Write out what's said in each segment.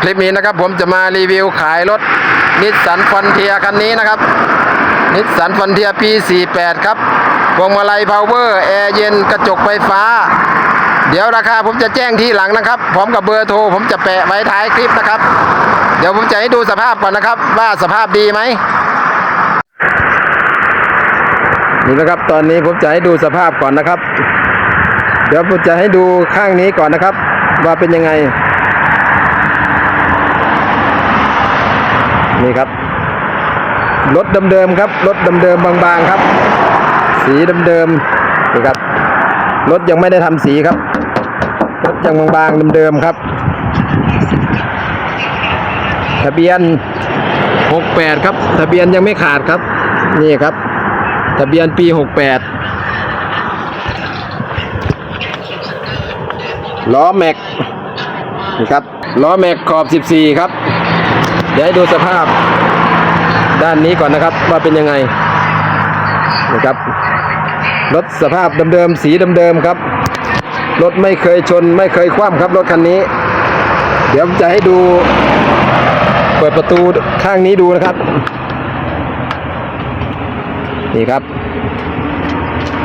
คลิปนี้นะครับผมจะมารีวิวขายรถนิสสันฟ o นเทียคันนี้นะครับ นิสสันฟ o นเทียปี 48 ครับพวงมาลัยพาวเวอร์แอร์เย็นกระจกไฟฟ้า เดี๋ยวราคาผมจะแจ้งที่หลังนะครับ พร้อมกับเบอร์โทรผมจะแปะไว้ท้ายคลิปนะครับ เดี๋ยวผมจะให้ดูสภาพก่อนนะครับ ว่าสภาพดีไหมนี่นะครับตอนนี้ผมจะให้ดูสภาพก่อนนะครับ เดี๋ยวผมจะให้ดูข้างนี้ก่อนนะครับ ว่าเป็นยังไง นี่ครับ รถเดิมๆครับ รถเดิมๆบางๆครับ สีเดิมๆนี่ครับ รถยังไม่ได้ทำสีครับ รถยังบางๆเดิมๆครับ ทะเบียน 68 ครับ ทะเบียนยังไม่ขาดครับ นี่ครับ ทะเบียนปี 68 ล้อแม็กนี่ครับล้อแม็กขอบ 14 ครับ เดี๋ยวให้ดูสภาพด้านนี้ก่อนนะครับ ว่าเป็นยังไงนะครับรถสภาพเดิมๆสีเดิมๆครับ รถไม่เคยชนไม่เคยคว่ำครับรถคันนี้ เดี๋ยวจะให้ดู เปิดประตูข้างนี้ดูนะครับ นี่ครับ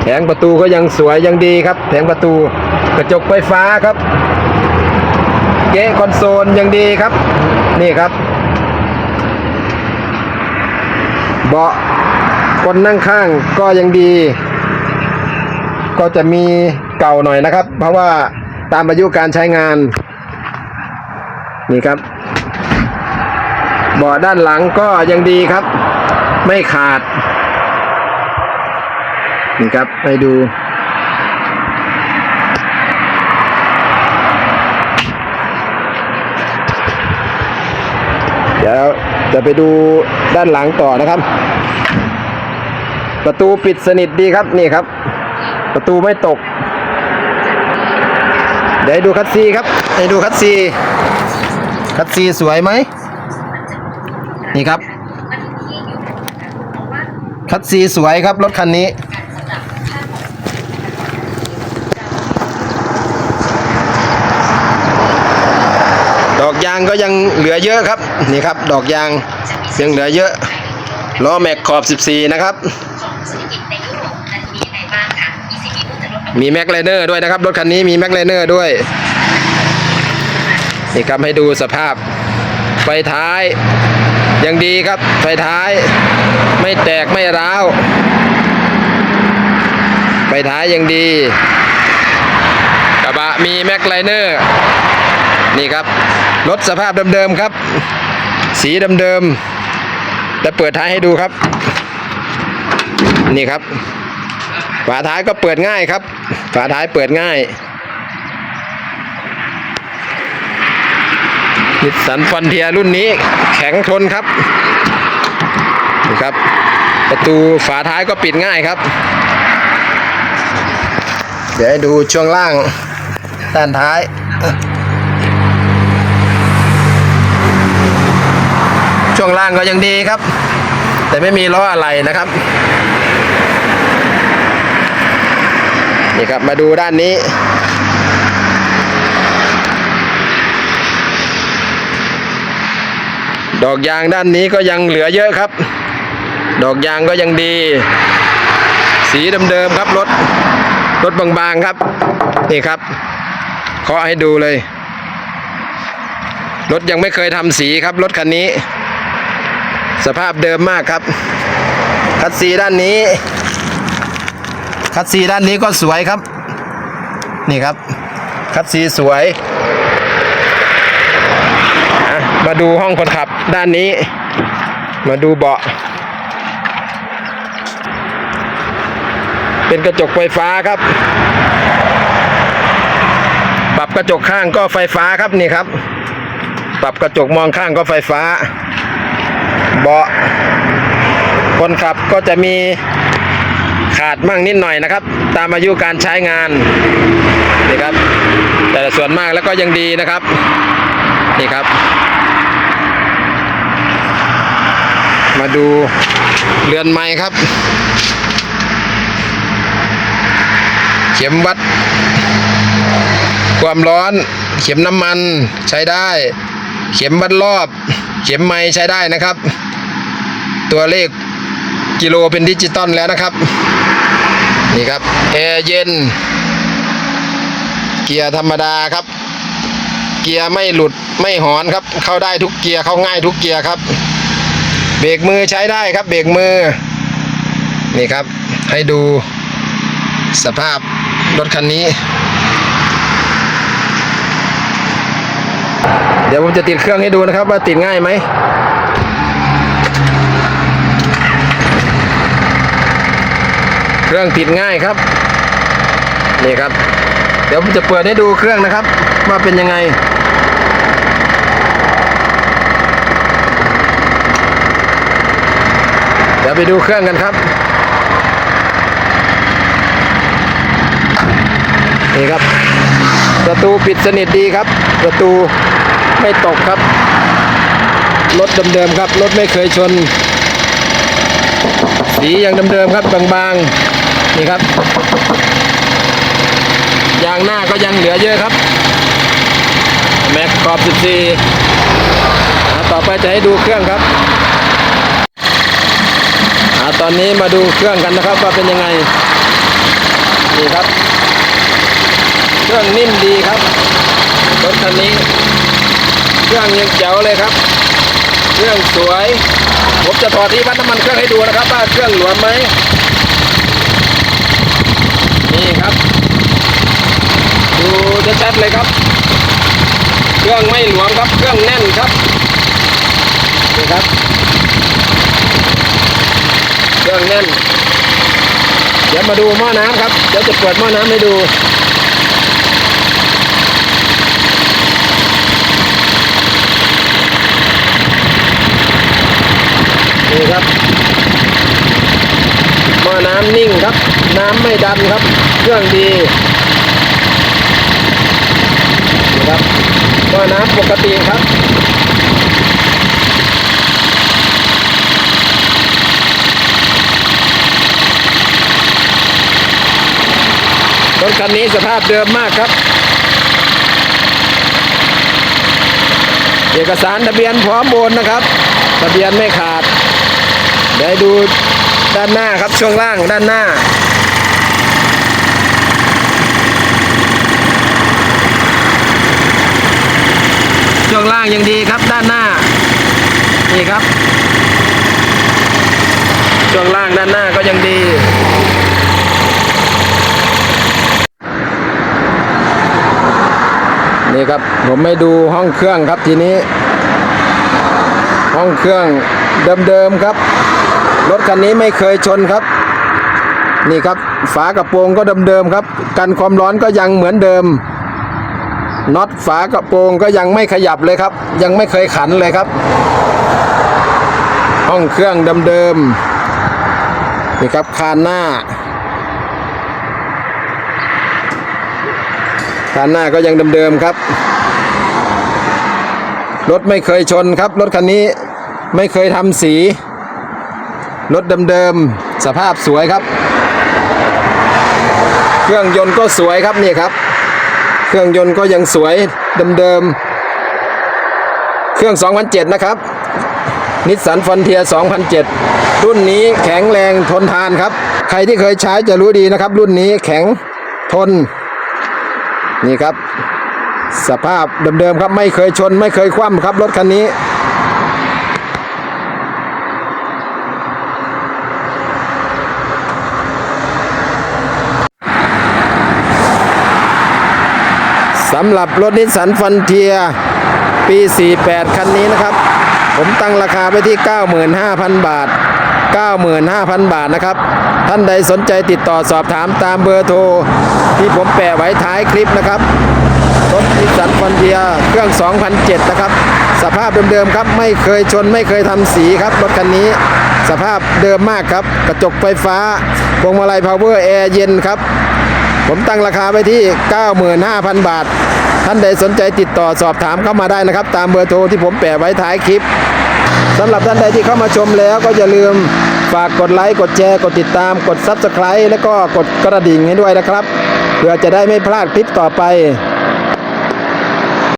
แผงประตูก็ยังสวยยังดีครับ แผงประตูกระจกไฟฟ้าครับ เก๊คอนโซลยังดีครับ นี่ครับ เบาะคนนั่งข้างก็ยังดี ก็จะมีเก่าหน่อยนะครับ เพราะว่าตามอายุการใช้งาน นี่ครับเบาะด้านหลังก็ยังดีครับ ไม่ขาด นี่ครับให้ดู เดี๋ยว จะไปดูด้านหลังต่อนะครับ ประตูปิดสนิทดีครับนี่ครับ ประตูไม่ตก เดี๋ยวดูคัตซีครับให้ดูคัตซีคัตซีสวยไหมนี่ครับคัตซีสวยครับรถคันนี้ อกยางก็ยังเหลือเยอะครับนี่ครับ ดอกยางยังเหลือเยอะล้อแม็กขอบ 14 นะครับมีแม็กไลเนอร์ด้วยนะครับรถคันนี้มีแม็กไลเนอร์ด้วยนี่ครับให้ดูสภาพไฟท้ายยังดีครับ ไฟท้ายไม่แตกไม่ร้าวไฟท้ายยังดี กระบะมีแม็กไลเนอร์นี่ครับ รถสภาพเดิมๆครับ สีเดิมๆจะเปิดท้ายให้ดูครับ นี่ครับ ฝาท้ายก็เปิดง่ายครับ ฝาท้ายเปิดง่ายนิสสันฟอนเทียรุ่นนี้แข็งทนครับนี่ครับ ประตูฝาท้ายก็ปิดง่ายครับ เดี๋ยวให้ดูช่วงล่างด้านท้าย ช่วงล่างก็ยังดีครับ แต่ไม่มีล้ออะไรนะครับนี่ครับมาดูด้านนี้ ดอกยางด้านนี้ก็ยังเหลือเยอะครับ ดอกยางก็ยังดี สีเดิมๆครับรถรถบางๆครับ นี่ครับเคาะให้ดูเลย รถยังไม่เคยทำสีครับรถคันนี้ สภาพเดิมมากครับ คัดซีด้านนี้ คัดซีด้านนี้ก็สวยครับ นี่ครับ คัดซีสวย มาดูห้องคนขับด้านนี้ มาดูเบาะ เป็นกระจกไฟฟ้าครับ ปรับกระจกข้างก็ไฟฟ้าครับนี่ครับ ปรับกระจกมองข้างก็ไฟฟ้า เบาะคนขับก็จะมีขาดมั่งนิดหน่อยนะครับ ตามอายุการใช้งานนี่ครับ แต่ส่วนมากแล้วก็ยังดีนะครับนี่ครับ มาดูเรือนไม้ครับ เข็มวัด ความร้อนเข็มน้ำมันใช้ได้ เข็มวัดรอบ เข็มไม้ใช้ได้นะครับ ตัวเลขกิโลเป็นดิจิตอลแล้วนะครับ นี่ครับแอร์เย็น เกียร์ธรรมดาครับ เกียร์ไม่หลุดไม่หอนครับ เข้าได้ทุกเกียร์เข้าง่ายทุกเกียร์ครับ เบรกมือใช้ได้ครับเบรกมือ นี่ครับ ให้ดูสภาพรถคันนี้ เดี๋ยวผมจะติดเครื่องให้ดูนะครับ ว่าติดง่ายไหม เครื่องติดง่ายครับ นี่ครับ เดี๋ยวผมจะเปิดให้ดูเครื่องนะครับ ว่าเป็นยังไง เดี๋ยวไปดูเครื่องกันครับ นี่ครับ ประตูปิดสนิทดีครับ ประตูไม่ตกครับ รถเดิมๆครับ รถไม่เคยชนสียังเดิมๆครับบางๆ นี่ครับ ยางหน้าก็ยังเหลือเยอะครับ แม็กขอบ 14ต่อไปจะให้ดูเครื่องครับอตอนนี้มาดูเครื่องกันนะครับว่าเป็นยังไง นี่ครับ เครื่องนิ่มดีครับรถคันนี้ เครื่องยังเจ๋วเลยครับ เครื่องสวย ผมจะถอดที่วัดน้ำมันเครื่องให้ดูนะครับว่าเครื่องหลวมไหม นี่ครับ ดูชัดๆเลยครับ เครื่องไม่หลวมครับ เครื่องแน่นครับนี่ครับ เครื่องแน่น เดี๋ยวมาดูหม้อน้ำครับ เดี๋ยวจะเปิดหม้อน้ำให้ดูนี่ครับ หม้อน้ำนิ่งครับ น้ำไม่ดันครับ เครื่องดีนี่ครับหม้อน้ำปกติครับรถคันนี้สภาพเดิมมากครับ เอกสารทะเบียนพร้อมโอนนะครับ ทะเบียนไม่ขาดเดี๋ยวให้ดู ด้านหน้าครับช่วงล่างด้านหน้า ช่วงล่างยังดีครับด้านหน้า นี่ครับ ช่วงล่างด้านหน้าก็ยังดีนี่ครับผมไม่ดูห้องเครื่องครับทีนี้ ห้องเครื่องเดิมๆครับ รถคันนี้ไม่เคยชนครับ นี่ครับ ฝากระโปรงก็เดิมๆครับ กันความร้อนก็ยังเหมือนเดิมน็อตฝากระโปรงก็ยังไม่ขยับเลยครับ ยังไม่เคยขันเลยครับ ห้องเครื่องเดิมๆนี่ครับคานหน้าคานหน้าก็ยังเดิมๆครับ รถไม่เคยชนครับ รถคันนี้ไม่เคยทำสี รถเดิมๆ สภาพสวยครับ เครื่องยนต์ก็สวยครับนี่ครับ เครื่องยนต์ก็ยังสวยเดิมๆ เครื่อง 2007 นะครับนิสสันฟอนเทีย2007 รุ่นนี้แข็งแรงทนทานครับ ใครที่เคยใช้จะรู้ดีนะครับ รุ่นนี้แข็งทน นี่ครับ สภาพเดิมๆครับไม่เคยชนไม่เคยคว่ำครับรถคันนี้ สำหรับรถนิสสันฟันเทียปี 48 คันนี้นะครับ ผมตั้งราคาไปที่ 95,000 บาท 95,000 บาทนะครับ ท่านใดสนใจติดต่อสอบถามตามเบอร์โทร ที่ผมแปะไว้ท้ายคลิปนะครับ รถนิสสันฟอนเทียเครื่อง 2007 นะครับ สภาพเดิมๆครับ ไม่เคยชนไม่เคยทำสีครับ รถคันนี้สภาพเดิมมากครับ กระจกไฟฟ้าพวงมาลัยพาวเวอร์แอร์เย็นครับ ผมตั้งราคาไว้ที่ 95,000 บาท ท่านใดสนใจติดต่อสอบถามเข้ามาได้นะครับ ตามเบอร์โทรที่ผมแปะไว้ท้ายคลิปสำหรับท่านใดที่เข้ามาชมแล้วก็อย่าลืมฝากกดไลค์ กดแชร์ กดติดตาม กด Subscribe แล้วก็กดกระดิ่งให้ด้วยนะครับ เพื่อจะได้ไม่พลาดคลิปต่อไป